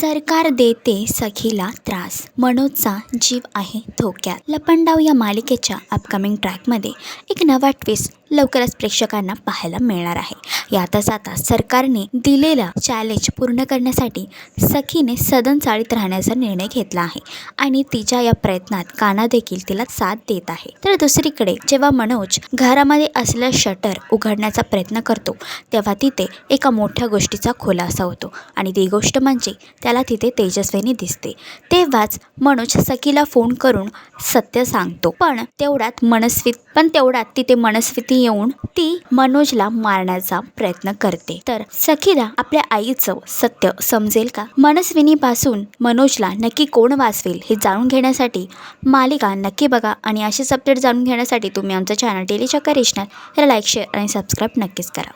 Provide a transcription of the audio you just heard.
सरकार देते सखीला त्रास. मनोजचा जीव आहे धोक्यात. लपंडाव या मालिकेच्या अपकमिंग ट्रॅकमध्ये एक नवा ट्विस्ट लवकरच प्रेक्षकांना पाहायला मिळणार आहे. यातच आता सरकारने दिलेला चॅलेंज पूर्ण करण्यासाठी सखीने सदन चाळीत राहण्याचा निर्णय घेतला आहे आणि तिच्या या प्रयत्नात काना देखील तिला साथ देत आहे. तर दुसरीकडे जेव्हा मनोज घरामध्ये असलेलं शटर उघडण्याचा प्रयत्न करतो तेव्हा तिथे एका मोठ्या गोष्टीचा खुलासा होतो आणि ती गोष्ट म्हणजे त्याला तिथे तेजस्विनी दिसते. तेव्हाच मनोज सखीला फोन करून सत्य सांगतो. पण तेवढ्यात मनस्वी पण तेवढ्यात तिथे मनस्विती येऊन ती मनोजला मारण्याचा प्रयत्न करते. तर सखीला आपल्या आईचं सत्य समजेल का? मनस्विनीपासून मनोजला नक्की कोण वाचवेल हे जाणून घेण्यासाठी मालिका नक्की बघा आणि असेच अपडेट जाणून घेण्यासाठी तुम्ही आमचं चॅनल डेली चक्कर इशणार लाईक शेअर आणि सबस्क्राईब नक्कीच करा.